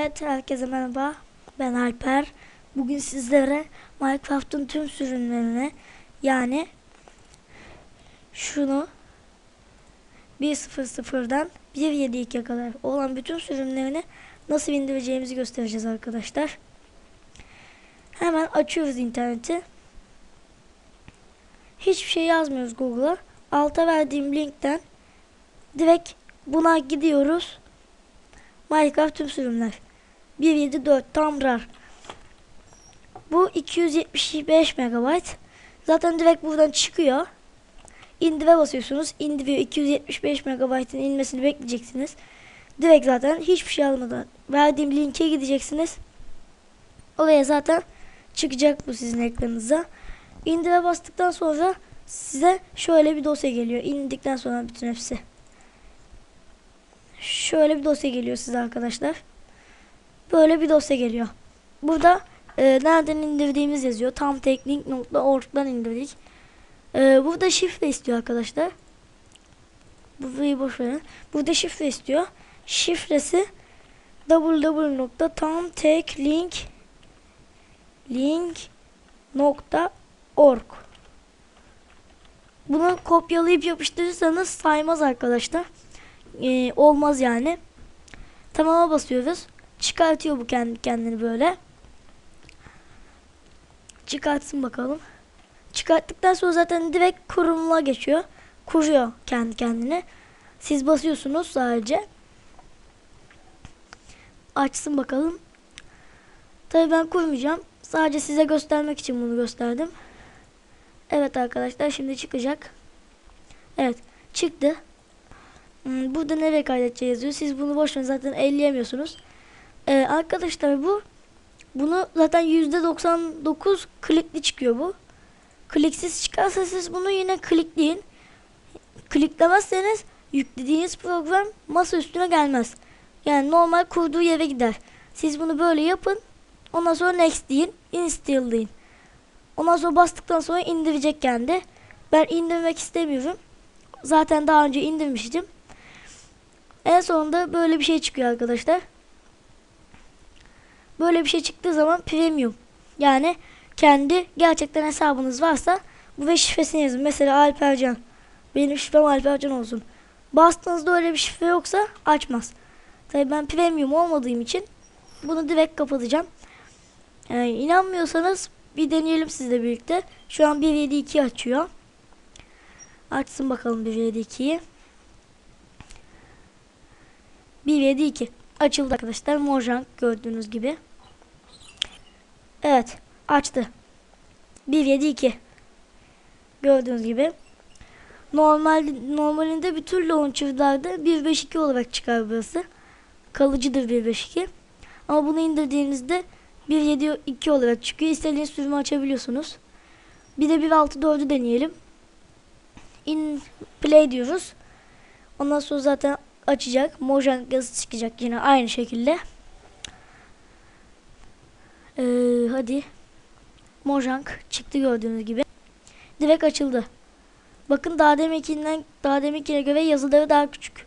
Evet, herkese merhaba. Ben Alper. Bugün sizlere Minecraft'ın tüm sürümlerini yani şunu 1.0.0'dan 1.7.2'ye kadar olan bütün sürümlerini nasıl indireceğimizi göstereceğiz arkadaşlar. Hemen açıyoruz interneti. Hiçbir şey yazmıyoruz Google'a. Alta verdiğim linkten direkt buna gidiyoruz. Minecraft tüm sürümler. 1.7.4 tam rar. Bu 275 MB. Zaten direkt buradan çıkıyor. İndire basıyorsunuz. İndiriyor 275 MB'ın inmesini bekleyeceksiniz. Direkt zaten hiçbir şey almadan verdiğim linke gideceksiniz. Oraya zaten çıkacak bu sizin ekranınıza. İndire bastıktan sonra size şöyle bir dosya geliyor. İndikten sonra bütün hepsi. Şöyle bir dosya geliyor size arkadaşlar. Böyle bir dosya geliyor. Burada e, nereden indirdiğimiz yazıyor. Tam teknik.org'dan indirdik. E, burada şifre istiyor arkadaşlar. Burayı boş verin. Burada şifre istiyor. Şifresi www.tamteklink link.org Bunu kopyalayıp yapıştırırsanız saymaz arkadaşlar. Ee, olmaz yani. Tamama basıyoruz. Çıkartıyor bu kendi kendini böyle. Çıkartsın bakalım. Çıkarttıktan sonra zaten direkt kuruluma geçiyor. Kuruyor kendi kendine. Siz basıyorsunuz sadece. Açsın bakalım. Tabi ben kurmayacağım. Sadece size göstermek için bunu gösterdim. Evet arkadaşlar şimdi çıkacak. Evet çıktı. Hmm, Burada nereye kaydedeceğiz yazıyor. Siz bunu boşver zaten elleyemiyorsunuz. Ee, arkadaşlar bu bunu zaten %99 klikli çıkıyor bu. Kliksiz çıkarsa siz bunu yine klikleyin. Kliklemezseniz yüklediğiniz program masa üstüne gelmez. Yani normal kurduğu yere gider. Siz bunu böyle yapın. Ondan sonra next deyin. Install deyin. Ondan sonra bastıktan sonra indirecek kendi. Ben indirmek istemiyorum. Zaten daha önce indirmiştim. En sonunda böyle bir şey çıkıyor arkadaşlar. Böyle bir şey çıktığı zaman premium. Yani kendi gerçekten hesabınız varsa bu ve şifresini yazın. Mesela Alpercan. Benim şifrem Alpercan olsun. Bastığınızda öyle bir şifre yoksa açmaz. Tabii ben premium olmadığım için bunu direkt kapatacağım. Yani inanmıyorsanız bir deneyelim sizle birlikte. Şu an 1.7.2 açıyor. Açsın bakalım 1.7.2'yi. 1.7.2 açıldı arkadaşlar. Mojang gördüğünüz gibi. Evet açtı. 1.7.2 gördüğünüz gibi. Normal normalinde bütün launcher'larda 1.5.2 olarak çıkar burası. Kalıcıdır 1.5.2. Ama bunu indirdiğinizde 1.7.2 olarak çıkıyor. İstediğiniz sürümü açabiliyorsunuz. Bir de 1.6.4'ü deneyelim. In play diyoruz. Ondan sonra zaten açacak. Mojang yazısı çıkacak yine aynı şekilde. Ee, hadi. Mojang çıktı gördüğünüz gibi. Direkt açıldı. Bakın daha deminkinden daha deminkine göre yazıları daha küçük.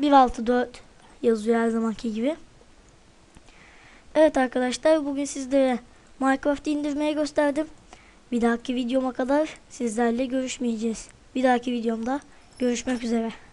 1.6.4 yazıyor her zamanki gibi. Evet arkadaşlar bugün sizlere Minecraft indirmeyi gösterdim. Bir dahaki videoma kadar sizlerle görüşmeyeceğiz. Bir dahaki videomda görüşmek üzere.